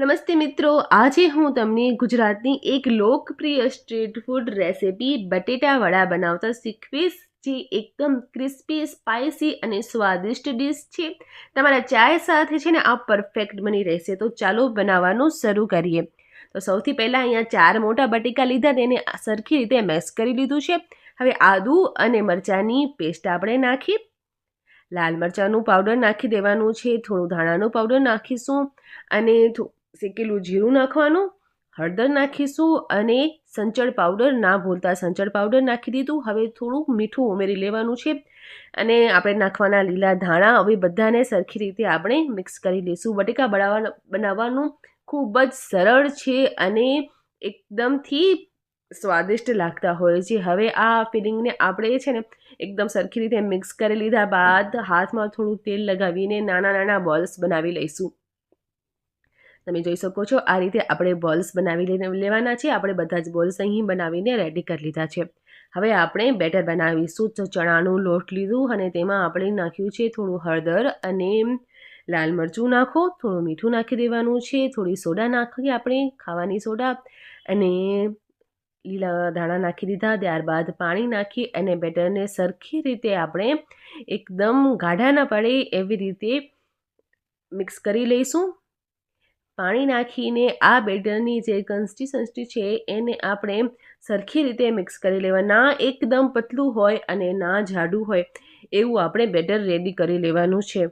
નમસ્તે મિત્રો, આજે હું તમને ગુજરાતની એક લોકપ્રિય સ્ટ્રીટ ફૂડ રેસિપી બટેટા વડા બનાવતા શીખવીશ, જે એકદમ ક્રિસ્પી સ્પાઇસી અને સ્વાદિષ્ટ ડીશ છે. તમારા ચાય સાથે છે ને, આ પરફેક્ટ બની રહેશે. તો ચાલો બનાવવાનું શરૂ કરીએ. તો સૌથી પહેલાં અહીંયા ચાર મોટા બટેકા લીધા તેને સરખી રીતે મેશ કરી લીધું છે. હવે આદુ અને મરચાંની પેસ્ટ આપણે નાખી. લાલ મરચાંનું પાવડર નાખી દેવાનું છે, થોડું ધાણાનું પાવડર નાખીશું અને શેકેલું જીરું નાખવાનું, હળદર નાખીશું અને સંચળ પાવડર, ના ભૂલતા સંચળ પાવડર નાખી દીધું. હવે થોડુંક મીઠું ઉમેરી લેવાનું છે અને આપણે નાખવાના લીલા ધાણા. હવે બધાને સરખી રીતે આપણે મિક્સ કરી લઈશું બટેકા બનાવવા બનાવવાનું ખૂબ જ સરળ છે અને એકદમથી સ્વાદિષ્ટ લાગતા હોય છે. હવે આ ફિલિંગને આપણે છે ને એકદમ સરખી રીતે મિક્સ કરી લીધા બાદ હાથમાં થોડું તેલ લગાવીને નાના નાના બોલ્સ બનાવી લઈશું. તમે જોઈ શકો છો, આ રીતે આપણે બોલ્સ બનાવી લેવાના છે. આપણે બધા જ બોલ્સ અહીં બનાવીને રેડી કરી લીધા છે. હવે આપણે બેટર બનાવીશું. તો ચણાનું લોટ લીધું અને તેમાં આપણે નાખ્યું છે થોડું હળદર અને લાલ મરચું નાખો. થોડું મીઠું નાખી દેવાનું છે. થોડી સોડા નાખી આપણે ખાવાની સોડા અને લીલા ધાણા નાખી દીધા. ત્યારબાદ પાણી નાખી અને બેટરને સરખી રીતે આપણે એકદમ ગાઢા ન પડે એવી રીતે મિક્સ કરી લઈશું. પાણી નાખીને આ બેટરની જે કન્સિસ્ટન્સી છે એને આપણે સરખી રીતે મિક્સ કરી લેવા. ના એકદમ પતલું હોય અને ના જાડું હોય એવું આપણે બેટર રેડી કરી લેવાનું છે.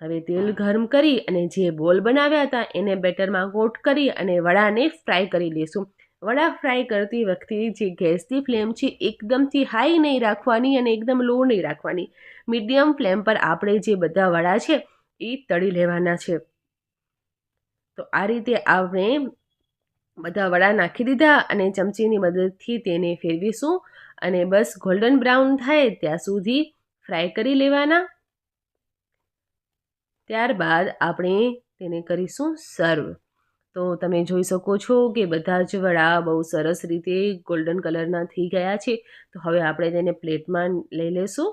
હવે તેલ ગરમ કરી અને જે બોલ બનાવ્યા હતા એને બેટરમાં કોટ કરી અને વડાને ફ્રાય કરી લઈશું વડા ફ્રાય કરતી વખતે જે ગેસની ફ્લેમ છે એકદમથી હાઈ નહીં રાખવાની અને એકદમ લો નહીં રાખવાની. મીડિયમ ફ્લેમ પર આપણે જે બધા વડા છે એ તળી લેવાના છે. તો આ રીતે આપણે બધા વડા નાખી દીધા અને ચમચીની મદદથી તેને ફેરવીશું અને બસ ગોલ્ડન બ્રાઉન થાય ત્યાં સુધી ફ્રાય કરી લેવાના. ત્યારબાદ આપણે તેને કરીશું સર્વ તો તમે જોઈ શકો છો કે બધા જ વડા બહુ સરસ રીતે ગોલ્ડન કલરના થઈ ગયા છે. તો હવે આપણે તેને પ્લેટમાં લઈ લેશું.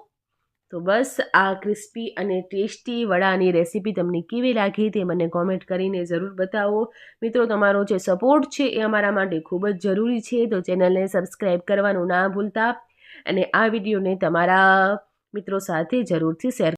તો બસ આ ક્રિસ્પી અને ટેસ્ટી વડાની રેસીપી તમને કેવી લાગી તે મને કોમેન્ટ કરીને જરૂર બતાવો. મિત્રો, તમારો જે સપોર્ટ છે એ અમારા માટે ખૂબ જ જરૂરી છે, તો ચેનલને સબસ્ક્રાઈબ કરવાનું ના ભૂલતા. અને આ વિડીયોને તમારા મિત્રો સાથે જરૂરથી શેર